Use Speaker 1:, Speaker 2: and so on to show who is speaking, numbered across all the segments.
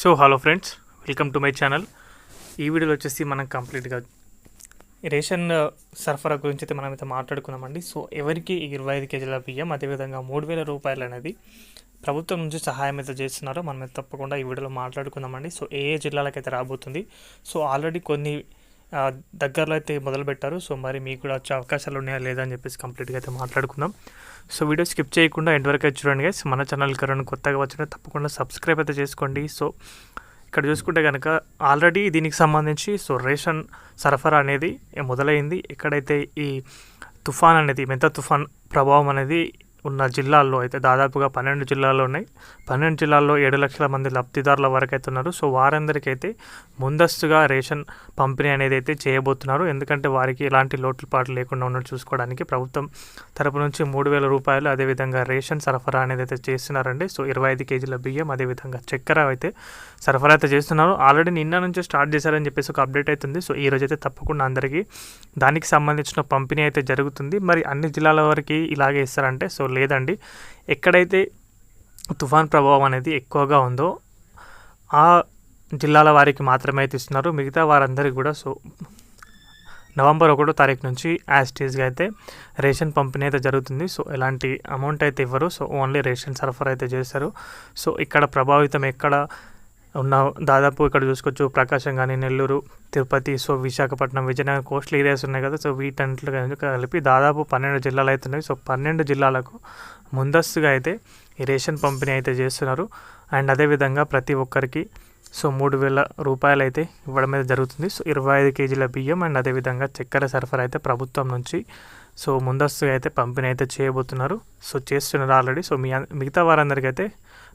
Speaker 1: So hello friends welcome to my channel. ఈ వీడియోలో వచ్చేసి మనం కంప్లీట్గా రేషన్ సరఫరా గురించి అయితే మనం అయితే మాట్లాడుకున్నామండి సో ఎవరికి ఇరవై ఐదు కేజీల బియ్యం అదేవిధంగా మూడు వేల రూపాయలు అనేది ప్రభుత్వం నుంచి సహాయం అయితే చేస్తున్నారో మనం తప్పకుండా ఈ వీడియోలో మాట్లాడుకుందామండి. సో ఏ ఏ జిల్లాలకైతే రాబోతుంది. సో ఆల్రెడీ కొన్ని దగ్గరలో అయితే మొదలుపెట్టారు. సో మరి మీకు కూడా వచ్చే అవకాశాలు ఉన్నాయా లేదా అని చెప్పేసి కంప్లీట్గా అయితే మాట్లాడుకుందాం. సో వీడియో స్కిప్ చేయకుండా ఎండ్ వరకు అయితే చూడండి గైస్ మన ఛానల్ కరెంట్ కొత్తగా వచ్చిన తప్పకుండా సబ్స్క్రైబ్ అయితే చేసుకోండి. సో ఇక్కడ చూసుకుంటే కనుక ఆల్రెడీ దీనికి సంబంధించి సో రేషన్ సరఫరా అనేది మొదలైంది. ఎక్కడైతే ఈ తుఫాన్ అనేది మెంత తుఫాన్ ప్రభావం అనేది ఉన్న జిల్లాల్లో అయితే దాదాపుగా పన్నెండు జిల్లాల్లో ఉన్నాయి. పన్నెండు జిల్లాల్లో ఏడు లక్షల మంది లబ్ధిదారుల వరకు అయితే ఉన్నారు సో వారందరికైతే ముందస్తుగా రేషన్ పంపిణీ అనేది అయితే చేయబోతున్నారు. ఎందుకంటే వారికి ఎలాంటి లోటుపాట్లు లేకుండా ఉన్నట్టు చూసుకోవడానికి ప్రభుత్వం తరపు నుంచి మూడు వేల రూపాయలు అదేవిధంగా రేషన్ సరఫరా అనేది అయితే చేస్తున్నారండి. సో ఇరవై ఐదు కేజీల బియ్యం అదేవిధంగా చక్కెర అయితే సరఫరా అయితే చేస్తున్నారు. ఆల్రెడీ నిన్న నుంచి స్టార్ట్ చేశారని చెప్పేసి ఒక అప్డేట్ అవుతుంది సో ఈ రోజు అయితే తప్పకుండా అందరికీ దానికి సంబంధించిన పంపిణీ అయితే జరుగుతుంది. మరి అన్ని జిల్లాల వరకు ఇలాగే ఇస్తారంటే సో లేదండి. ఎక్కడైతే తుఫాన్ ప్రభావం అనేది ఎక్కువగా ఉందో ఆ జిల్లాల వారికి మాత్రమే అయితే ఇస్తున్నారు మిగతా వారందరికీ కూడా సో నవంబర్ ఒకటో తారీఖు నుంచి యాజ్టీజ్గా అయితే రేషన్ పంపిణీ అయితే జరుగుతుంది. సో ఎలాంటి అమౌంట్ అయితే ఇవ్వరు. సో ఓన్లీ రేషన్ సరఫరా అయితే చేస్తారు. సో ఇక్కడ ప్రభావితం ఎక్కడ ఉన్న దాదాపు ఇక్కడ చూసుకోవచ్చు ప్రకాశం కానీ Nellore Tirupati so Visakhapatnam Vizianagaram coastal areas ఉన్నాయి కదా సో వీటన్నిటిలో కలిపి దాదాపు పన్నెండు జిల్లాలు అవుతున్నాయి ఉన్నాయి. సో పన్నెండు జిల్లాలకు ముందస్తుగా అయితే ఈ రేషన్ పంపిణీ అయితే చేస్తున్నారు. అండ్ అదేవిధంగా ప్రతి ఒక్కరికి సో మూడు వేల రూపాయలు అయితే ఇవ్వడం అయితే జరుగుతుంది. సో ఇరవై ఐదు కేజీల బియ్యం అండ్ అదేవిధంగా చక్కెర సరఫరా అయితే ప్రభుత్వం నుంచి సో ముందస్తుగా అయితే పంపిణీ అయితే చేయబోతున్నారు. సో చేస్తున్నారు ఆల్రెడీ సో మీ మిగతా వారందరికీ అయితే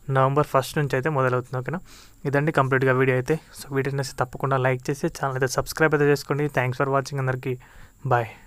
Speaker 1: నవంబర్ ఫస్ట్ నుంచి అయితే మొదలవుతుంది ఓకేనా? ఇదండి కంప్లీట్గా వీడియో అయితే. సో వీడియోని తప్పకుండా లైక్ చేసి ఛానల్ అయితే సబ్స్క్రైబ్ అయితే చేసుకోండి. థ్యాంక్స్ ఫర్ వాచింగ్ అందరికీ. బాయ్